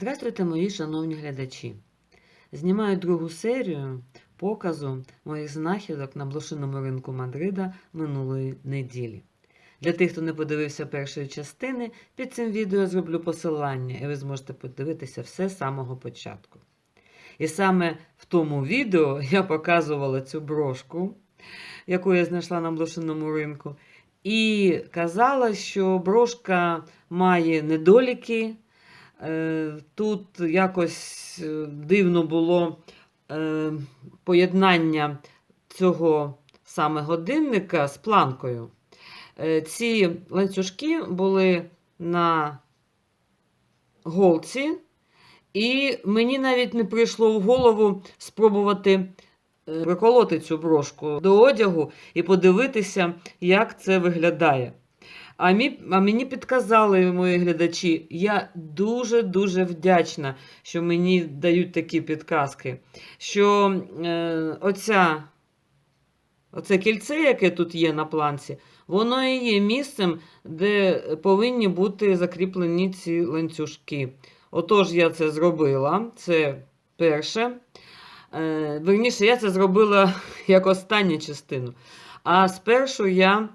Здравствуйте, мої шановні глядачі! Знімаю другу серію показу моїх знахідок на блошиному ринку Мадрида минулої неділі. Для тих, хто не подивився першої частини, під цим відео зроблю посилання, і ви зможете подивитися все з самого початку. І саме в тому відео я показувала цю брошку, яку я знайшла на блошиному ринку, і казала, що брошка має недоліки. Е, Тут якось е, дивно було е, поєднання цього саме годинника з планкою. Ці ланцюжки були на голці, і мені навіть не прийшло в голову спробувати приколоти цю брошку до одягу і подивитися, як це виглядає. А, мі, а мені підказали мої глядачі, я дуже-дуже вдячна, що мені дають такі підказки. Що е, оця, оце кільце, яке тут є на планці, воно і є місцем, де повинні бути закріплені ці ланцюжки. Отож, я це зробила. Це перше. Е, верніше, я це зробила як останню частину. А спершу я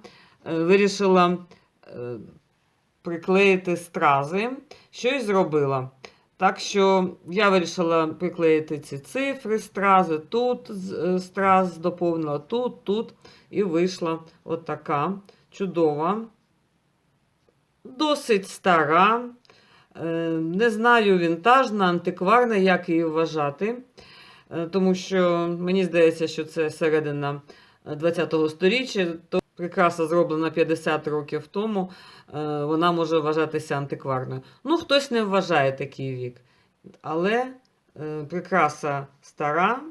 е, вирішила приклеїти стрази. Що й зробила. Так що я вирішила приклеїти ці цифри, стрази, тут е, страз доповнила, тут, тут. І вийшла отака чудова, досить стара. Е, Не знаю, вінтажна, антикварна, як її вважати. Е, Тому що мені здається, що це середина ХХ століття. Прикраса зроблена 50 років тому, е, вона може вважатися антикварною. Ну, хтось не вважає такий вік. Але е, прикраса стара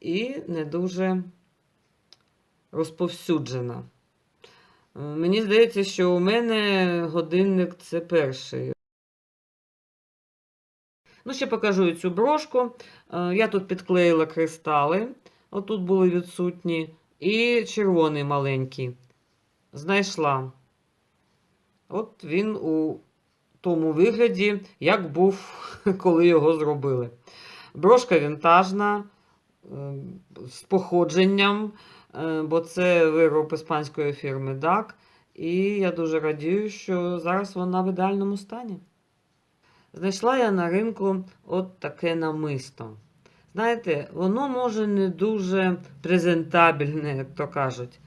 і не дуже розповсюджена. Е, Мені здається, що у мене годинник це перший. Ну, ще покажу цю брошку. Я тут підклеїла кристали, отут були відсутні, і червоний маленький. Знайшла. От він у тому вигляді, як був, коли його зробили. Брошка вінтажна, е, з походженням, е, бо це вироб іспанської фірми DAC. І я дуже радію, що зараз вона в ідеальному стані. Знайшла я на ринку от таке намисто. Знаєте, воно може не дуже презентабельне, як то кажуть.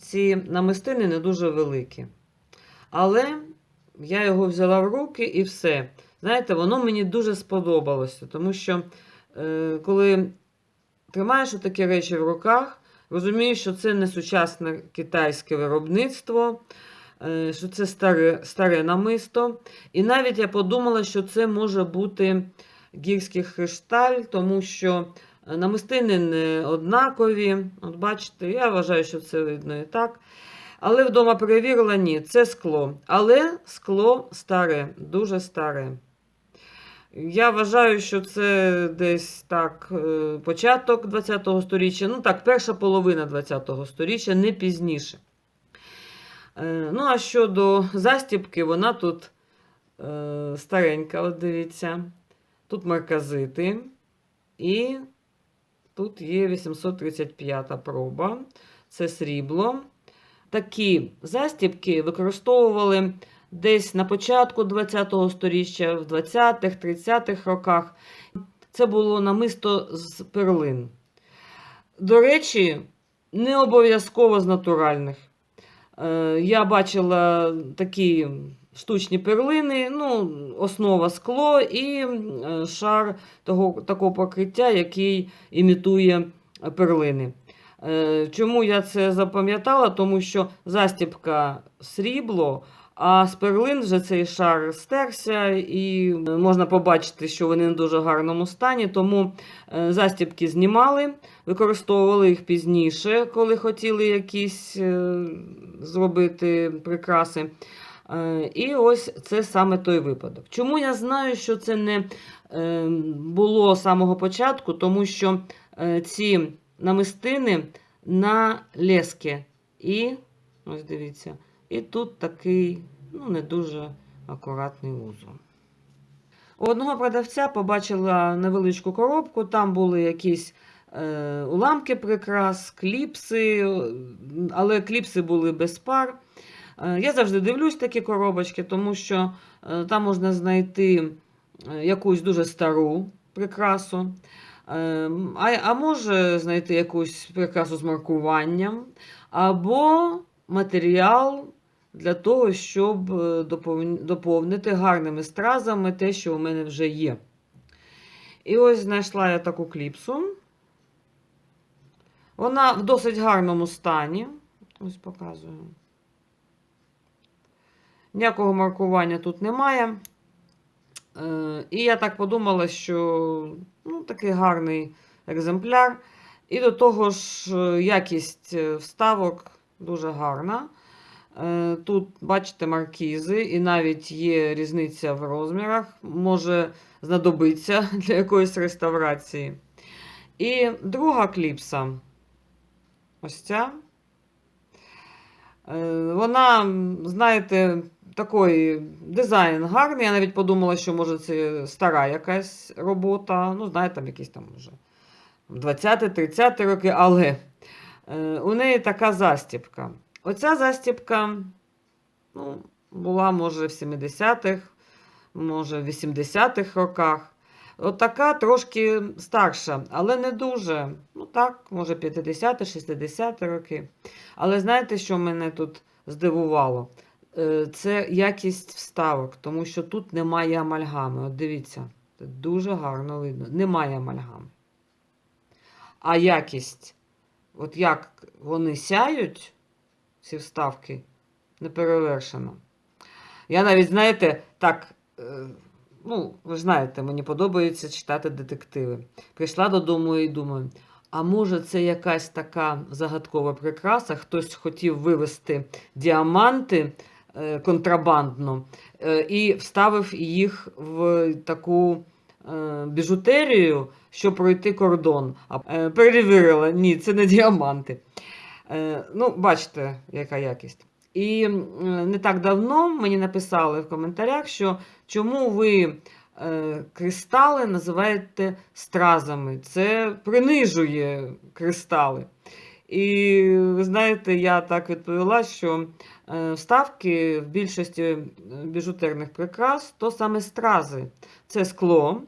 Ці намистини не дуже великі. Але я його взяла в руки і все. Знаєте, воно мені дуже сподобалося, тому що е, коли тримаєш такі речі в руках, розумієш, що це не сучасне китайське виробництво, е, що це старе, старе намисто. І навіть я подумала, що це може бути гірський хришталь, тому що намистини не однакові. От бачите, я вважаю, що це видно і так. Але вдома перевірила, ні, це скло. Але скло старе, дуже старе. Я вважаю, що це десь так е, початок ХХ століття, ну так, перша половина ХХ століття, не пізніше. Е, Ну, а щодо застібки, вона тут е, старенька, от дивіться. Тут марказити. І тут є 835 проба. Це срібло. Такі застібки використовували десь на початку ХХ століття, в 20-х, 30-х роках. Це було намисто з перлин. До речі, не обов'язково з натуральних. Е, Я бачила такі штучні перлини, ну, основа скло і е, шар того, такого покриття, який імітує перлини. Е, Чому я це запам'ятала? Тому що застібка срібло, а з перлин вже цей шар стерся, і можна побачити, що вони не в дуже гарному стані. Тому е, застібки знімали, використовували їх пізніше, коли хотіли якісь е, зробити прикраси. Е, І ось це саме той випадок. Чому я знаю, що це не е, було з самого початку, тому що е, ці намистини на лески. І, ось дивіться, і тут такий, ну, не дуже акуратний узор. У одного продавця побачила невеличку коробку, там були якісь е, уламки прикрас, кліпси, але кліпси були без пар. Е, я завжди дивлюсь такі коробочки, тому що е, там можна знайти е, якусь дуже стару прикрасу. А, а може знайти якусь прикрасу з маркуванням, або матеріал для того, щоб доповнити гарними стразами те, що у мене вже є. І ось знайшла я таку кліпсу. Вона в досить гарному стані. Ось показую. Ніякого маркування тут немає. Е, І я так подумала, що ну, такий гарний екземпляр. І до того ж, е, якість е, вставок дуже гарна. Тут, бачите, маркізи, і навіть є різниця в розмірах, може знадобиться для якоїсь реставрації. І друга кліпса. Ось ця. Вона, знаєте, такий дизайн гарний. Я навіть подумала, що може це стара якась робота. Ну, знаєте, там якісь там вже 20-30 роки, але е, у неї така застібка. Оця застібка ну, була, може, в 70-х, може, в 80-х роках. Отака трошки старша, але не дуже. Ну так, може, 50-60 роки. Але знаєте, що мене тут здивувало? Е, Це якість вставок, тому що тут немає амальгами. От дивіться, дуже гарно видно. Немає амальгами. А якість, от як вони сяють, ці вставки, неперевершена. Я навіть, знаєте, так, е, ну, ви знаєте, мені подобається читати детективи. Прийшла додому і думаю, а може це якась така загадкова прикраса, хтось хотів вивезти діаманти е, контрабандно е, і вставив їх в таку е, біжутерію, щоб пройти кордон. А перевірила, ні, це не діаманти. Ну, бачите, яка якість. І не так давно мені написали в коментарях, що чому ви кристали називаєте стразами. Це принижує кристали. І ви знаєте, я так відповіла, що е, вставки в більшості е, біжутерних прикрас то саме стрази. Це скло,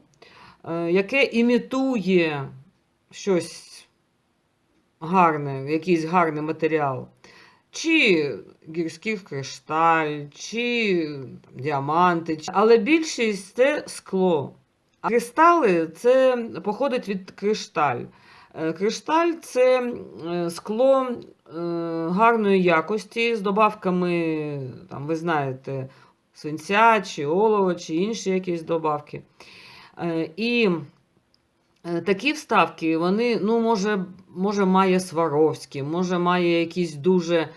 е, яке імітує щось гарне, якийсь гарний матеріал. Чи гірський кришталь, чи діаманти, але більшість це скло. А кристали це походить від кришталь. Е, Кришталь це е, скло е, гарної якості з добавками, там, ви знаєте, свинця, чи олова, чи інші якісь добавки. І такі вставки, вони, ну, може, може, має Сваровський, може, має якісь дуже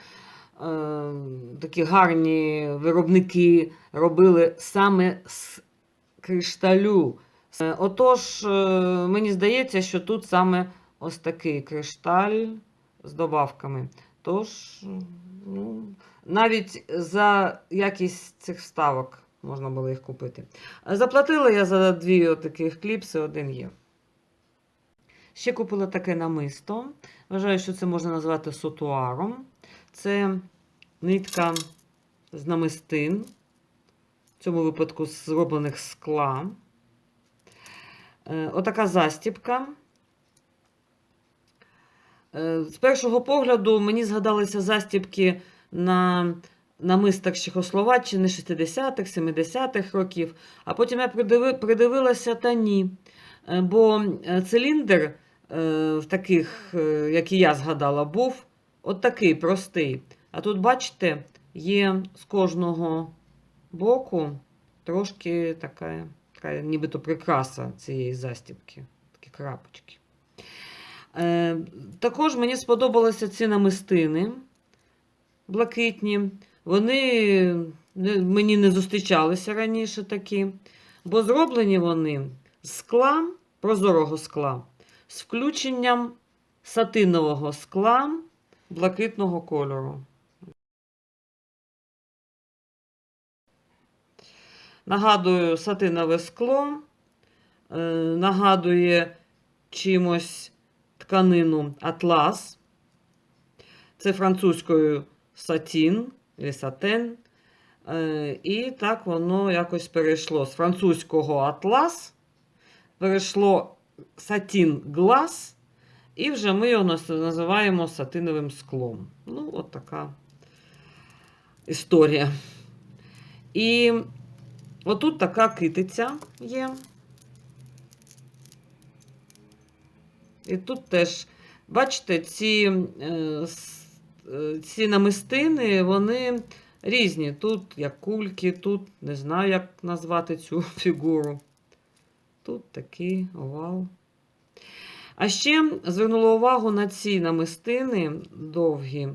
такі гарні виробники робили саме з кришталю. Отож, мені здається, що тут саме ось такий кришталь з добавками. Тож, ну, навіть за якість цих вставок можна було їх купити. Заплатила я за дві таких кліпси, один є. Ще купила таке намисто. Вважаю, що це можна назвати сотуаром. Це нитка з намистин, в цьому випадку зроблених скла. Е, Отака застіпка. Е, З першого погляду мені згадалися застіпки на намистах Чехословаччини 60-х, 70-х років. А потім я придиви- придивилася та ні. Е, Бо е, циліндр таких, е, як і я згадала, був от такий простий. А тут, бачите, є з кожного боку трошки така, така нібито прикраса цієї застібки, такі крапочки. Е, також мені сподобалися ці намистини блакитні. Вони мені не зустрічалися раніше такі, бо зроблені вони з скла, прозорого скла, з включенням сатинового скла блакитного кольору. Нагадую, сатинове скло, е, нагадує чимось тканину атлас. Це французькою сатін, або сатен. Е, І так воно якось перейшло з французького атлас, перейшло сатін глас, і вже ми його називаємо сатиновим склом. Ну, от така історія. І отут така китиця є. І тут теж, бачите, ці, е, е, ці намистини, вони різні. Тут як кульки, тут не знаю, як назвати цю фігуру. Тут такий овал. А ще звернула увагу на ці намистини довгі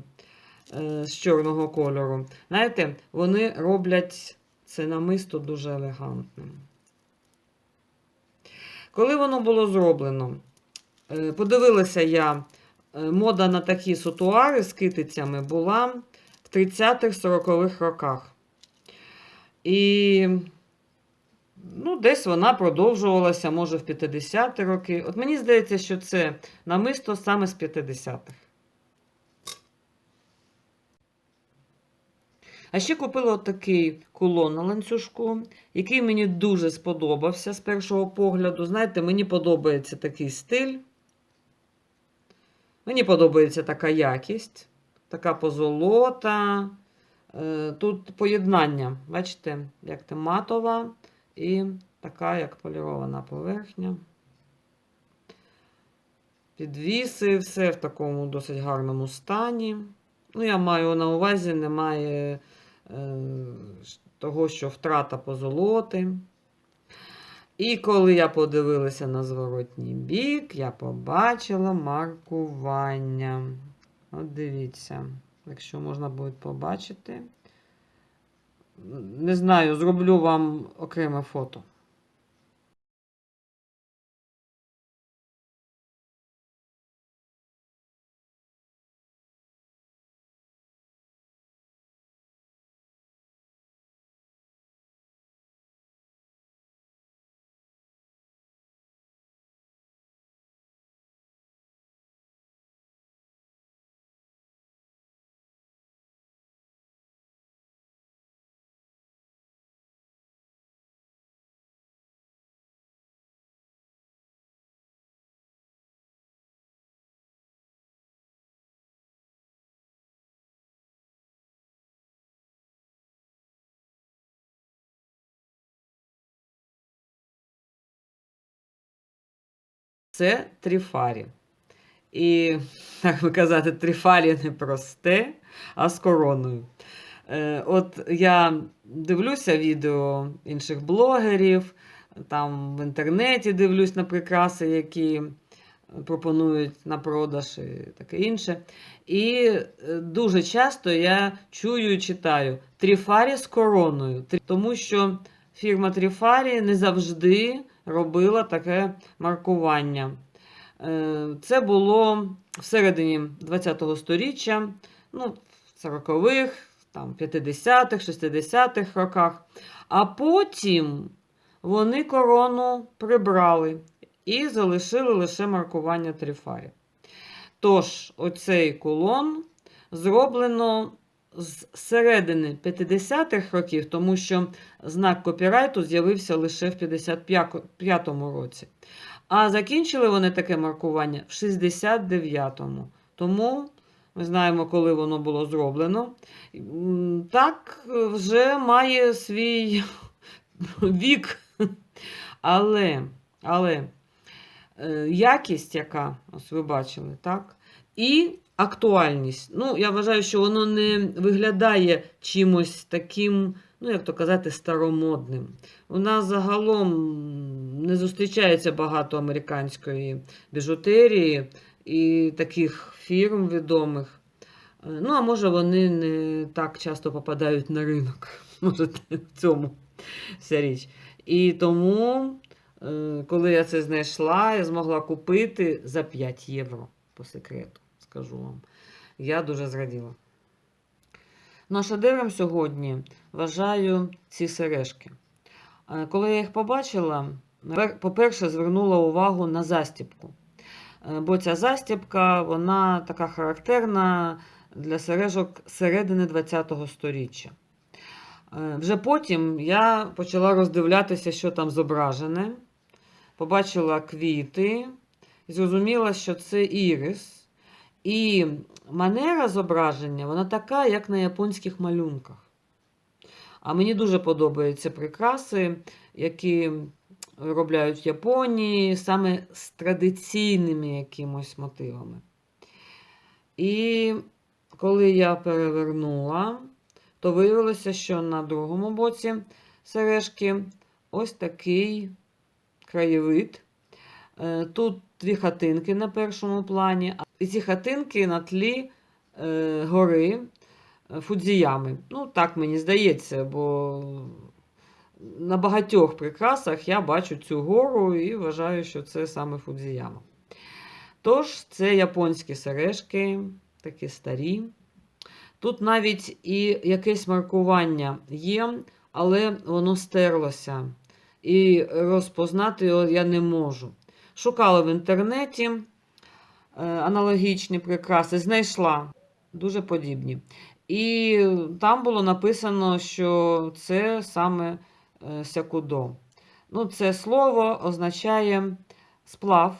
е, з чорного кольору. Знаєте, вони роблять це намисто дуже елегантним. Коли воно було зроблено, подивилася я, е, мода на такі сутуари з китицями була в 30-40-х роках. І ну, десь вона продовжувалася, може, в 50-ті роки. От мені здається, що це намисто саме з 50-х. А ще купила такий кулон на ланцюжку, який мені дуже сподобався з першого погляду. Знаєте, мені подобається такий стиль. Мені подобається така якість, така позолота. Е, Тут поєднання, бачите, як те матова і така, як полірована поверхня. Підвіси, все в такому досить гарному стані. Ну, я маю на увазі, немає е, того, що втрата позолоти. І коли я подивилася на зворотній бік, я побачила маркування. От дивіться, якщо можна буде побачити. Не знаю, зроблю вам окреме фото. Це тріфарі. І, так би казати, тріфарі не просте, а з короною. Е, От я дивлюся відео інших блогерів, там в інтернеті дивлюсь на прикраси, які пропонують на продаж і таке інше. І е, дуже часто я чую і читаю тріфарі з короною, тому що фірма Тріфарі не завжди робила таке маркування. Е, Це було всередині ХХ століття, ну, в 40-х, там, 50-х, 60-х роках. А потім вони корону прибрали і залишили лише маркування Тріфарі. Тож, оцей кулон зроблено з середини 50-х років, тому що знак копірайту з'явився лише в 55-му році. А закінчили вони таке маркування в 69-му. Тому ми знаємо, коли воно було зроблено. Так вже має свій вік. Але, але е, якість, яка, ось ви бачили, так? І актуальність. Ну, я вважаю, що воно не виглядає чимось таким, ну, як то казати, старомодним. У нас загалом не зустрічається багато американської біжутерії і таких фірм відомих. Ну, а може, вони не так часто попадають на ринок. Може, в цьому вся річ. І тому, е, коли я це знайшла, я змогла купити за 5 євро по секрету, скажу вам. Я дуже зраділа. Ну, а шедевром сьогодні вважаю ці сережки. Е, Коли я їх побачила, по-перше, звернула увагу на застібку. Е, Бо ця застібка, вона така характерна для сережок середини ХХ століття. Е, Вже потім я почала роздивлятися, що там зображене. Побачила квіти і зрозуміла, що це ірис. І манера зображення, вона така, як на японських малюнках. А мені дуже подобаються прикраси, які виробляють в Японії саме з традиційними якимось мотивами. І коли я перевернула, то виявилося, що на другому боці сережки ось такий краєвид. Е, Тут дві хатинки на першому плані, і ці хатинки на тлі е, гори е, Фудзіями. Ну, так мені здається, бо на багатьох прикрасах я бачу цю гору і вважаю, що це саме Фудзіяма. Тож, це японські сережки, такі старі. Тут навіть і якесь маркування є, але воно стерлося. І розпознати його я не можу. Шукала в інтернеті аналогічні прикраси, знайшла дуже подібні. І там було написано, що це саме е, сякудо. Ну, це слово означає сплав,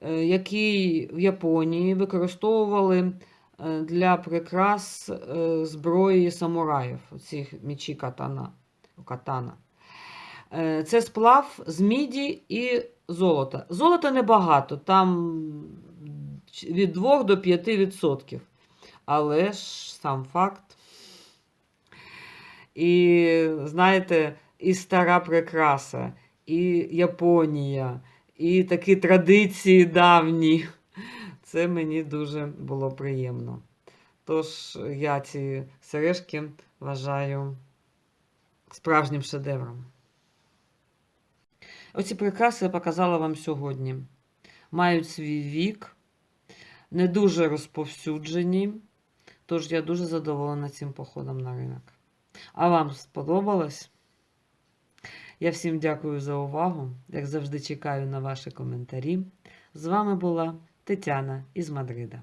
е, який в Японії використовували е, для прикрас е, зброї самураїв, цих мічі катана. катана. Е, Це сплав з міді і золота. Золота небагато, там від 2 до 5 відсотків. Але ж сам факт. І знаєте, і стара прикраса, і Японія, і такі традиції давні. Це мені дуже було приємно. Тож я ці сережки вважаю справжнім шедевром. Оці прикраси я показала вам сьогодні. Мають свій вік, не дуже розповсюджені. Тож я дуже задоволена цим походом на ринок. А вам сподобалось? Я всім дякую за увагу. Як завжди, чекаю на ваші коментарі. З вами була Тетяна із Мадрида.